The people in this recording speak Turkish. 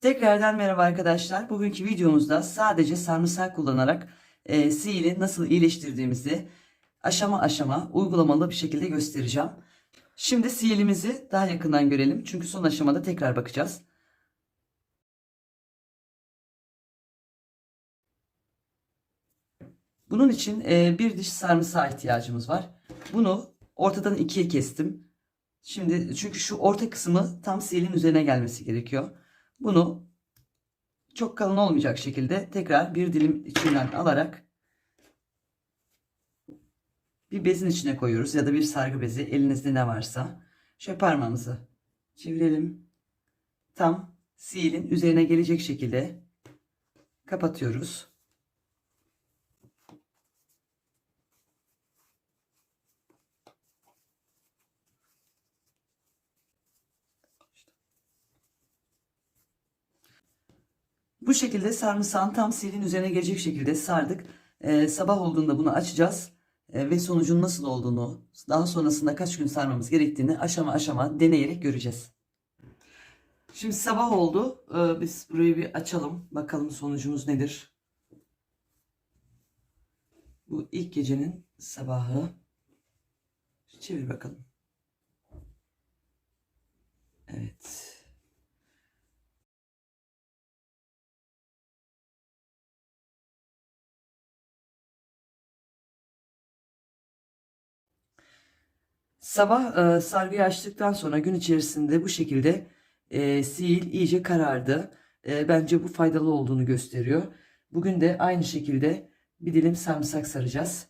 Tekrardan merhaba arkadaşlar. Bugünkü videomuzda sadece sarımsak kullanarak e, sihiri nasıl iyileştirdiğimizi aşama aşama uygulamalı bir şekilde göstereceğim. Şimdi sihirimizi daha yakından görelim. Çünkü son aşamada tekrar bakacağız. Bunun için e, bir diş sarımsağa ihtiyacımız var. Bunu ortadan ikiye kestim. Şimdi çünkü şu orta kısmı tam sihirin üzerine gelmesi gerekiyor. Bunu çok kalın olmayacak şekilde tekrar bir dilim içinden alarak bir bezin içine koyuyoruz ya da bir sargı bezi elinizde ne varsa. Şöyle parmağımızı çevirelim. Tam siilin üzerine gelecek şekilde kapatıyoruz. Bu şekilde sarımsağın tam silin üzerine gelecek şekilde sardık. Ee, sabah olduğunda bunu açacağız. Ee, ve sonucun nasıl olduğunu, daha sonrasında kaç gün sarmamız gerektiğini aşama aşama deneyerek göreceğiz. Şimdi sabah oldu. Ee, biz burayı bir açalım. Bakalım sonucumuz nedir? Bu ilk gecenin sabahı. Çevir bakalım. Sabah e, sargıyı açtıktan sonra gün içerisinde bu şekilde e, sil iyice karardı. E, bence bu faydalı olduğunu gösteriyor. Bugün de aynı şekilde bir dilim sarımsak saracağız.